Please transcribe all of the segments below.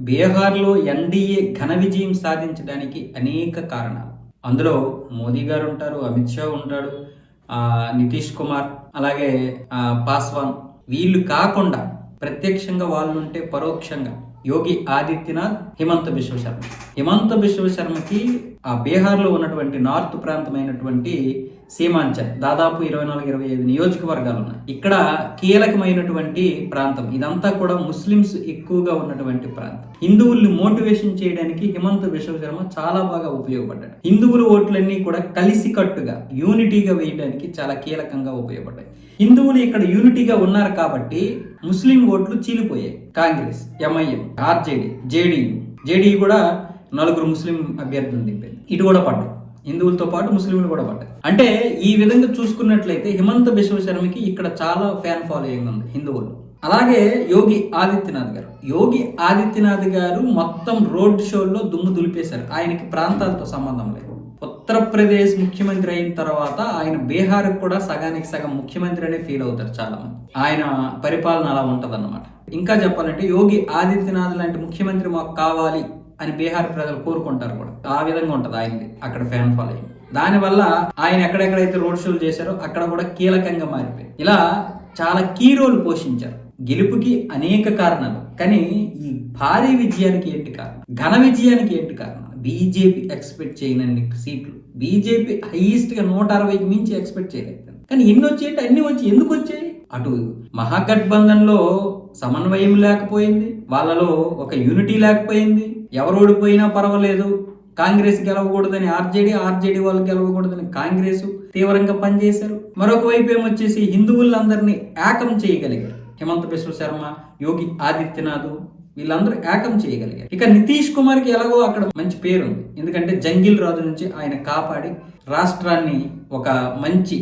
బీహార్లో ఎన్డీఏ ఘన విజయం సాధించడానికి అనేక కారణాలు. అందులో మోదీ గారు ఉంటారు అమిత్ షా ఉంటాడు నితీష్ కుమార్ అలాగే పాస్వాన్. వీళ్ళు కాకుండా ప్రత్యక్షంగా వాళ్ళు ఉంటే పరోక్షంగా యోగి ఆదిత్యనాథ్ హిమంత బిశ్వ శర్మ. హిమంత బిశ్వ శర్మకి ఆ బీహార్లో ఉన్నటువంటి నార్త్ ప్రాంతమైనటువంటి సీమాంచల్ దాదాపు ఇరవై నాలుగు ఇరవై ఐదు నియోజకవర్గాలు ఉన్నాయి ఇక్కడ కీలకమైనటువంటి ప్రాంతం. ఇదంతా కూడా ముస్లిమ్స్ ఎక్కువగా ఉన్నటువంటి ప్రాంతం. హిందువుల్ని మోటివేషన్ చేయడానికి హిమంత విశ్వశర్మ చాలా బాగా ఉపయోగపడ్డాడు. హిందువుల ఓట్లన్నీ కూడా కలిసికట్టుగా యూనిటీగా వేయడానికి చాలా కీలకంగా ఉపయోగపడ్డాయి. హిందువులు ఇక్కడ యూనిటీగా ఉన్నారు కాబట్టి ముస్లిం ఓట్లు చీలిపోయాయి. కాంగ్రెస్ ఎంఐఎం ఆర్జేడీ జేడీయూ. జేడీయూ కూడా నలుగురు ముస్లిం అభ్యర్థులు దింపింది ఇటు కూడా పడ్డాయి. హిందువులతో పాటు ముస్లింలు కూడా పడ్డాయి అంటే ఈ విధంగా చూసుకున్నట్లయితే హిమంత బిశ్వ శర్మకి ఇక్కడ చాలా ఫ్యాన్ ఫాలోయింగ్ ఉంది హిందువులు. అలాగే యోగి ఆదిత్యనాథ్ గారు. యోగి ఆదిత్యనాథ్ గారు మొత్తం రోడ్ షోల్లో దుమ్ము దులిపేశారు. ఆయనకి ప్రాంతాలతో సంబంధం లేదు. ఉత్తరప్రదేశ్ ముఖ్యమంత్రి అయిన తర్వాత ఆయన బీహార్ కూడా సగానికి సగం ముఖ్యమంత్రి అనే ఫీల్ అవుతారు చాలా మంది ఆయన పరిపాలన అలా ఉంటదన్నమాట. ఇంకా చెప్పాలంటే యోగి ఆదిత్యనాథ్ లాంటి ముఖ్యమంత్రి మాకు కావాలి. అని బీహార్ ప్రజలు కోరుకుంటారు కూడా. ఆ విధంగా ఉంటుంది ఆయనది అక్కడ ఫ్యాన్ ఫాలోయింగ్ దానివల్ల ఆయన ఎక్కడెక్కడైతే రోడ్ షోలు చేశారో అక్కడ కూడా కీలకంగా మారిపోయి. ఇలా చాలా కీ రోల్ పోషించారు. గెలుపుకి అనేక కారణాలు. కానీ ఈ భారీ విజయానికి ఏంటి కారణం? ఘన విజయానికి ఏంటి కారణం? బీజేపీ ఎక్స్పెక్ట్ చేయనన్ని సీట్లు. బీజేపీ హైయెస్ట్గా నూట అరవైకి మించి ఎక్స్పెక్ట్ చేయలేదు. కానీ ఎన్ని వచ్చేయంటే అన్ని వచ్చి ఎందుకు వచ్చాయి? అటు మహాగఠబంధన్లో సమన్వయం లేకపోయింది వాళ్ళలో ఒక యూనిటీ లేకపోయింది ఎవరు ఓడిపోయినా పర్వాలేదు కాంగ్రెస్ గెలవకూడదని ఆర్జేడీ ఆర్జేడీ వాళ్ళు గెలవకూడదని కాంగ్రెస్ తీవ్రంగా పనిచేశారు. మరొక వైపు ఏమొచ్చేసి హిందువులందరినీ ఏకం చేయగలిగారు. హిమంత బిశ్వ శర్మ యోగి ఆదిత్యనాథ్ వీళ్ళందరూ ఏకం చేయగలిగారు. ఇక నితీష్ కుమార్కి ఎలాగో అక్కడ మంచి పేరు ఉంది ఎందుకంటే జంగిల్ రాజు నుంచి ఆయన కాపాడి రాష్ట్రాన్ని ఒక మంచి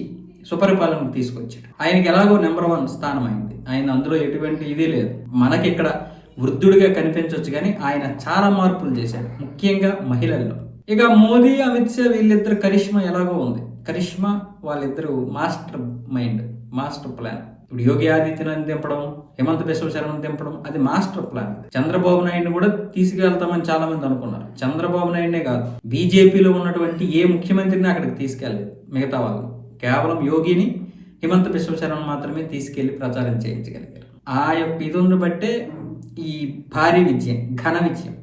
సుపరిపాలనకు తీసుకొచ్చాడు. ఆయనకి ఎలాగో నెంబర్ వన్ స్థానం అయింది. ఆయన అందులో ఎటువంటి ఇది లేదు. మనకి ఇక్కడ వృద్ధుడిగా కనిపించవచ్చు కానీ ఆయన చాలా మార్పులు చేశాడు. ముఖ్యంగా మహిళల్లో. ఇక మోదీ అమిత్ షా వీళ్ళిద్దరు కరిష్మా ఎలాగో ఉంది. కరిష్మా వాళ్ళిద్దరు మాస్టర్ మైండ్ మాస్టర్ ప్లాన్. ఇప్పుడు యోగి ఆదిత్యనాథ్ దింపడం హిమంత బిశ్వ శర్మను దింపడం అది మాస్టర్ ప్లాన్ చంద్రబాబు నాయుడు కూడా తీసుకెళ్తామని చాలా మంది అనుకున్నారు. చంద్రబాబు నాయుడునే కాదు బీజేపీలో ఉన్నటువంటి ఏ ముఖ్యమంత్రిని అక్కడికి తీసుకెళ్ళలేదు. మిగతా వాళ్ళు కేవలం యోగిని హిమంత విశ్వశర్మను మాత్రమే తీసుకెళ్ళి ప్రచారం చేయించగలిగారు. ఆ యొక్క ఇదును బట్టే ఈ భారీ విజయం ఘన విజయం.